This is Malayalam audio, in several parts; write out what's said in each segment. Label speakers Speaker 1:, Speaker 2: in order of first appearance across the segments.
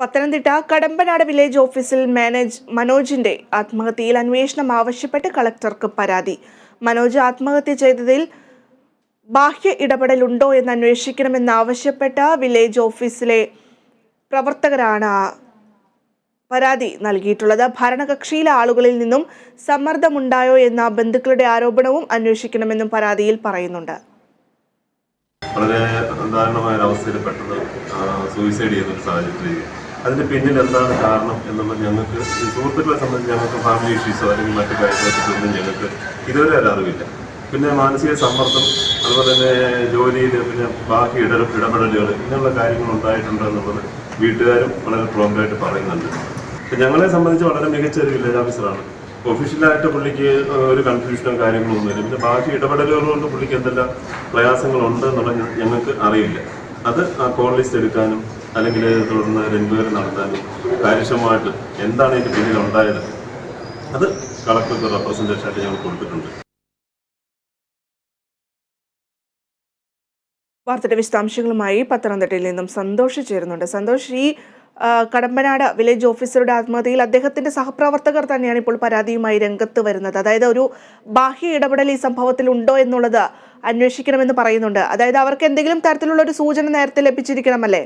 Speaker 1: പത്തനംതിട്ട കടമ്പനാട് വില്ലേജ് ഓഫീസിൽ മാനേജ് മനോജിന്റെ ആത്മഹത്യയിൽ അന്വേഷണം ആവശ്യപ്പെട്ട് കളക്ടർക്ക് പരാതി. മനോജ് ആത്മഹത്യ ചെയ്തതിൽ ബാഹ്യ ഇടപെടലുണ്ടോ എന്ന് അന്വേഷിക്കണമെന്നാവശ്യപ്പെട്ട വില്ലേജ് ഓഫീസിലെ പ്രവർത്തകരാണ് പരാതി നൽകിയിട്ടുള്ളത്. ഭരണകക്ഷിയിലെ ആളുകളിൽ നിന്നും സമ്മർദ്ദമുണ്ടായോ എന്ന ബന്ധുക്കളുടെ ആരോപണവും അന്വേഷിക്കണമെന്നും പരാതിയിൽ പറയുന്നുണ്ട്.
Speaker 2: വളരെ ദാരുണമായ ഒരു അവസ്ഥയിൽ പെട്ടെന്ന് സൂയിസൈഡ് ചെയ്യുന്ന ഒരു സാഹചര്യത്തിൽ അതിന്റെ പിന്നിൽ എന്താണ് കാരണം എന്നുള്ളത് ഞങ്ങൾക്ക് സുഹൃത്തുക്കളെ സംബന്ധിച്ച് ഞങ്ങൾക്ക് ഫാമിലി ഇഷ്യൂസോ അല്ലെങ്കിൽ മറ്റു കാര്യങ്ങളെക്കുറിച്ചൊന്നും ഞങ്ങൾക്ക് ഇതുവരെ ഒരു അറിവില്ല. പിന്നെ മാനസിക സമ്മർദ്ദം അതുപോലെ തന്നെ ജോലിയിൽ പിന്നെ ബാക്കി ഇട ഇടപെടലുകൾ ഇങ്ങനെയുള്ള കാര്യങ്ങൾ ഉണ്ടായിട്ടുണ്ട് എന്നുള്ളത് വീട്ടുകാരും വളരെ പ്രോബ്ലമായിട്ട് പറയുന്നുണ്ട്. അപ്പം ഞങ്ങളെ സംബന്ധിച്ച് വളരെ മികച്ച ഒരു വില്ലേജ് ഓഫീസറാണ് ഒഫീഷ്യലായിട്ട് പുള്ളിക്ക് ഒരു കൺഫ്യൂഷനോ കാര്യങ്ങളോ ഒന്നുമില്ല പിന്നെ ബാക്കി ഇടപെടലുകൾ കൊണ്ട് പുള്ളിക്ക് എന്തെല്ലാം പ്രയാസങ്ങളുണ്ട് എന്നുള്ളത് ഞങ്ങൾക്ക് അറിയില്ല. അത് ആ കോൾ ലിസ്റ്റ് എടുക്കാനും അല്ലെങ്കിൽ തുടർന്ന് എൻക്വയറി നടത്താനും കാര്യക്ഷമമായിട്ട് എന്താണ് ഇതിന്റെ പിന്നിൽ ഉണ്ടായത് അത് കളക്ടർക്ക് റെപ്രസെന്റേഷൻ ആയിട്ട് ഞങ്ങൾ കൊടുത്തിട്ടുണ്ട്.
Speaker 1: വാർത്തയുടെ വിശദാംശങ്ങളുമായി പത്തനംതിട്ടയിൽ നിന്നും സന്തോഷ് ചേരുന്നുണ്ട്. സന്തോഷ് ഈ കടമ്പനാട് വില്ലേജ് ഓഫീസറുടെ ആത്മഹത്യയിൽ അദ്ദേഹത്തിന്റെ സഹപ്രവർത്തകർ തന്നെയാണ് ഇപ്പോൾ പരാതിയുമായി രംഗത്ത് വരുന്നത്. അതായത് ഒരു ബാഹ്യ ഇടപെടൽ ഈ സംഭവത്തിൽ ഉണ്ടോ എന്നുള്ളത് അന്വേഷിക്കണമെന്ന് പറയുന്നുണ്ട്. അതായത് അവർക്ക് എന്തെങ്കിലും തരത്തിലുള്ള ഒരു സൂചന നേരത്തെ ലഭിച്ചിരിക്കണമല്ലേ?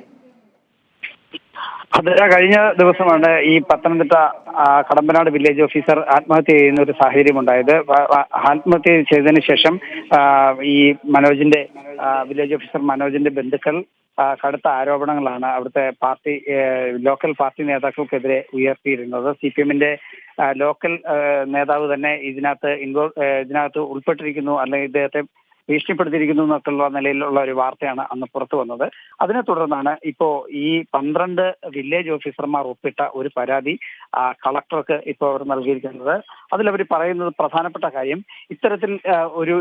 Speaker 3: അത് കഴിഞ്ഞ ദിവസമാണ് ഈ പത്തനംതിട്ട കടമ്പനാട് വില്ലേജ് ഓഫീസർ ആത്മഹത്യ ചെയ്യുന്ന ഒരു സാഹചര്യം ഉണ്ടായത്. ആത്മഹത്യ ചെയ്തതിന് ശേഷം ഈ മനോജിന്റെ വില്ലേജ് ഓഫീസർ മനോജിന്റെ ബന്ധുക്കൾ കടുത്ത ആരോപണങ്ങളാണ് അവിടുത്തെ പാർട്ടി ലോക്കൽ പാർട്ടി നേതാക്കൾക്കെതിരെ ഉയർത്തിയിരുന്നത്. സി പി എമ്മിന്റെ ലോക്കൽ നേതാവ് തന്നെ ഇതിനകത്ത് ഇൻവോൾവ് ഇതിനകത്ത് ഉൾപ്പെട്ടിരിക്കുന്നു. അല്ലെങ്കിൽ ഇദ്ദേഹത്തെ ഭീഷണിപ്പെടുത്തിയിരിക്കുന്നു എന്നൊക്കെയുള്ള നിലയിലുള്ള ഒരു വാർത്തയാണ് അന്ന് പുറത്തു വന്നത്. അതിനെ തുടർന്നാണ് ഇപ്പോ ഈ പന്ത്രണ്ട് വില്ലേജ് ഓഫീസർമാർ ഒപ്പിട്ട ഒരു പരാതി കളക്ടർക്ക് ഇപ്പോൾ അവർ നൽകിയിരിക്കുന്നത്. അതിലവർ പറയുന്നത് പ്രധാനപ്പെട്ട കാര്യം ഇത്തരത്തിൽ ഒരു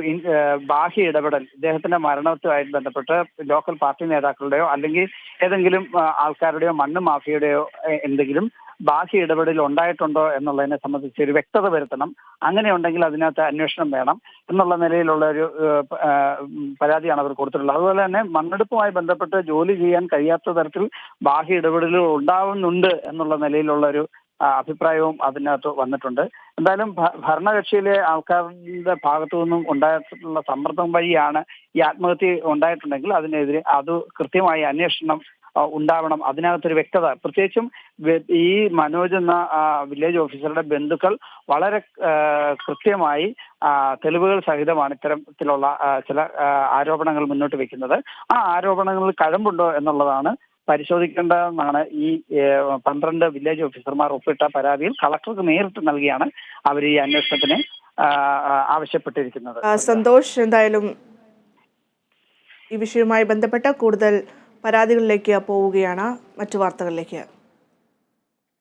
Speaker 3: ബാഹ്യ ഇടപെടൽ ഇദ്ദേഹത്തിന്റെ മരണവുമായി ബന്ധപ്പെട്ട് ലോക്കൽ പാർട്ടി നേതാക്കളുടെയോ അല്ലെങ്കിൽ ഏതെങ്കിലും ആൾക്കാരുടെയോ മണ്ണ് മാഫിയുടെയോ എന്തെങ്കിലും ബാഹ്യ ഇടപെടൽ ഉണ്ടായിട്ടുണ്ടോ എന്നുള്ളതിനെ സംബന്ധിച്ച് ഒരു വ്യക്തത വരുത്തണം. അങ്ങനെ ഉണ്ടെങ്കിൽ അതിനകത്ത് അന്വേഷണം വേണം എന്നുള്ള നിലയിലുള്ള ഒരു പരാതിയാണ് അവർ കൊടുത്തിട്ടുള്ളത്. അതുപോലെ തന്നെ മണ്ണെടുപ്പുമായി ബന്ധപ്പെട്ട് ജോലി ചെയ്യാൻ കഴിയാത്ത തരത്തിൽ ബാഹ്യ ഇടപെടലുകൾ ഉണ്ടാവുന്നുണ്ട് എന്നുള്ള നിലയിലുള്ള ഒരു അഭിപ്രായവും അതിനകത്ത് വന്നിട്ടുണ്ട്. എന്തായാലും ഭരണകക്ഷിയിലെ ആൾക്കാരുടെ ഭാഗത്തു നിന്നും ഉണ്ടായിട്ടുള്ള സമ്മർദ്ദം വഴിയാണ് ഈ ആത്മഹത്യ ഉണ്ടായിട്ടുണ്ടെങ്കിൽ അതിനെതിരെ അത് കൃത്യമായി അന്വേഷണം ഉണ്ടാവണം. അതിനകത്തൊരു വ്യക്തത. പ്രത്യേകിച്ചും ഈ മനോജ് എന്ന വില്ലേജ് ഓഫീസറുടെ ബന്ധുക്കൾ വളരെ കൃത്യമായി തെളിവുകൾ സഹിതമാണ് ഇത്തരത്തിലുള്ള ചില ആരോപണങ്ങൾ മുന്നോട്ട് വെക്കുന്നത്. ആ ആരോപണങ്ങളിൽ കഴമ്പുണ്ടോ എന്നുള്ളതാണ് പരിശോധിക്കേണ്ടതെന്നാണ് ഈ പന്ത്രണ്ട് വില്ലേജ് ഓഫീസർമാർ ഒപ്പിട്ട പരാതിയിൽ കളക്ടർക്ക് നേരിട്ട് നൽകിയാണ് അവർ ഈ അന്വേഷണത്തിന് ആവശ്യപ്പെട്ടിരിക്കുന്നത്.
Speaker 1: സന്തോഷ് എന്തായാലും ഈ വിഷയവുമായി ബന്ധപ്പെട്ട കൂടുതൽ പരാതികളിലേക്ക് പോവുകയാണ് മറ്റു വാർത്തകളിലേക്ക്.